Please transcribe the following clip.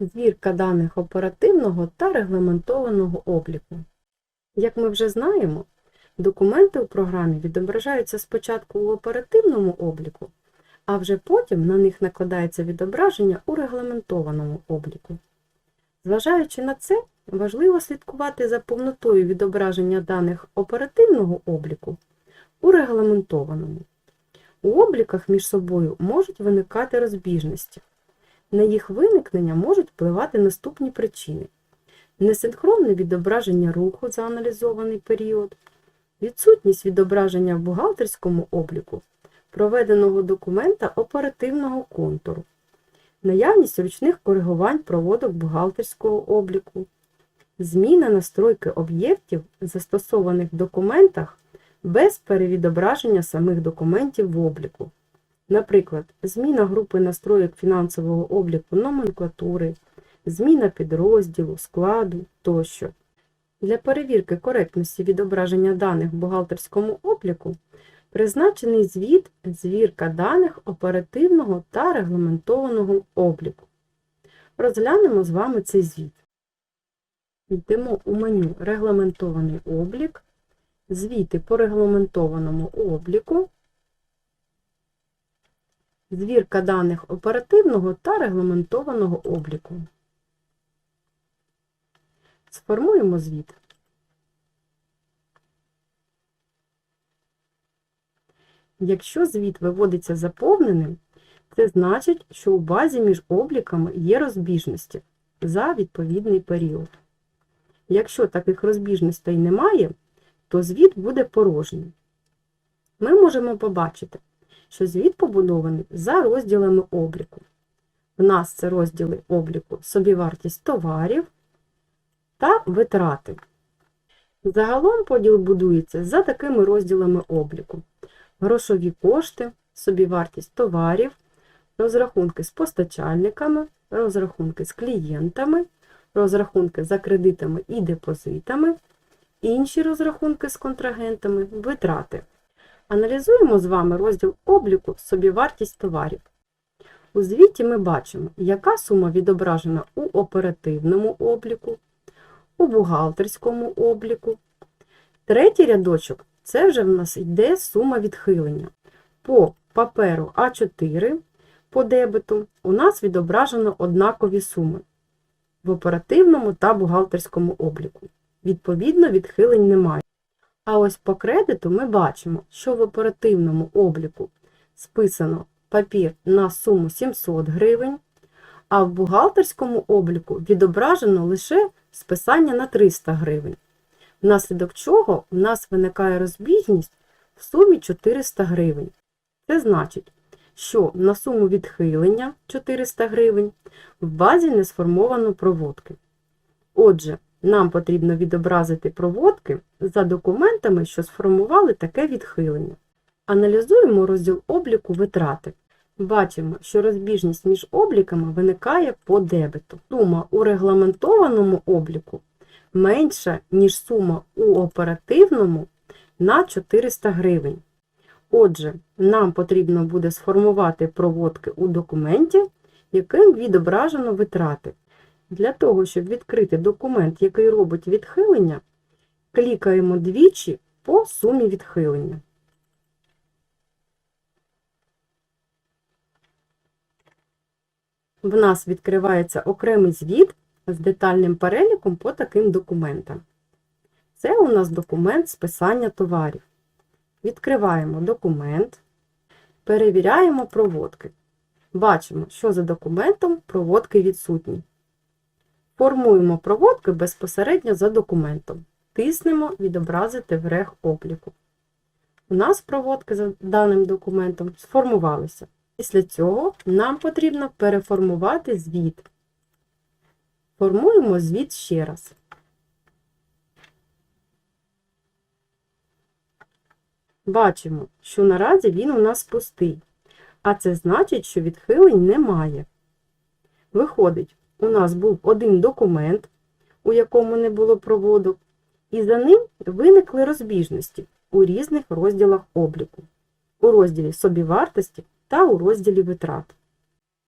Звірка даних оперативного та регламентованого обліку. Як ми вже знаємо, документи у програмі відображаються спочатку у оперативному обліку, а вже потім на них накладається відображення у регламентованому обліку. Зважаючи на це, важливо слідкувати за повнотою відображення даних оперативного обліку у регламентованому. У обліках між собою можуть виникати розбіжності. На їх виникнення можуть впливати наступні причини: несинхронне відображення руху за аналізований період, відсутність відображення в бухгалтерському обліку, проведеного документа оперативного контуру, наявність ручних коригувань проводок бухгалтерського обліку, зміна настройки об'єктів, застосованих в документах без перевідображення самих документів в обліку. Наприклад, зміна групи настроїк фінансового обліку номенклатури, зміна підрозділу, складу тощо. Для перевірки коректності відображення даних в бухгалтерському обліку призначений звіт звірка даних оперативного та регламентованого обліку. Розглянемо з вами цей звіт. Йдемо у меню Регламентований облік, звіти по регламентованому обліку, звірка даних оперативного та регламентованого обліку. Сформуємо звіт. Якщо звіт виводиться заповненим, це значить, що у базі між обліками є розбіжності за відповідний період. Якщо таких розбіжностей немає, то звіт буде порожнім. Ми можемо побачити, що звіт побудований за розділами обліку. В нас це розділи обліку собівартість товарів та витрати. Загалом поділ будується за такими розділами обліку: грошові кошти, собівартість товарів, розрахунки з постачальниками, розрахунки з клієнтами, розрахунки за кредитами і депозитами, інші розрахунки з контрагентами, витрати. Аналізуємо з вами розділ обліку собівартість товарів. У звіті ми бачимо, яка сума відображена у оперативному обліку, у бухгалтерському обліку. Третій рядочок це вже в нас йде сума відхилення. По паперу А4 по дебету у нас відображено однакові суми в оперативному та бухгалтерському обліку. Відповідно, відхилень немає. А ось по кредиту ми бачимо, що в оперативному обліку списано папір на суму 700 гривень, а в бухгалтерському обліку відображено лише списання на 300 гривень, внаслідок чого в нас виникає розбіжність в сумі 400 гривень. Це значить, що на суму відхилення 400 гривень в базі не сформовано проводки. Отже, нам потрібно відобразити проводки за документами, що сформували таке відхилення. Аналізуємо розділ обліку витрати. Бачимо, що розбіжність між обліками виникає по дебету. Сума у регламентованому обліку менша, ніж сума у оперативному на 400 гривень. Отже, нам потрібно буде сформувати проводки у документі, яким відображено витрати. Для того, щоб відкрити документ, який робить відхилення, клікаємо двічі по сумі відхилення. В нас відкривається окремий звіт з детальним переліком по таким документам. Це у нас документ списання товарів. Відкриваємо документ, перевіряємо проводки. Бачимо, що за документом проводки відсутні. Формуємо проводки безпосередньо за документом. Тиснемо Відобразити в рег обліку. У нас проводки за даним документом сформувалися. Після цього нам потрібно переформувати звіт. Формуємо звіт ще раз. Бачимо, що наразі він у нас пустий, а це значить, що відхилень немає. Виходить, у нас був один документ, у якому не було проводок, і за ним виникли розбіжності у різних розділах обліку, у розділі собівартості та у розділі витрат.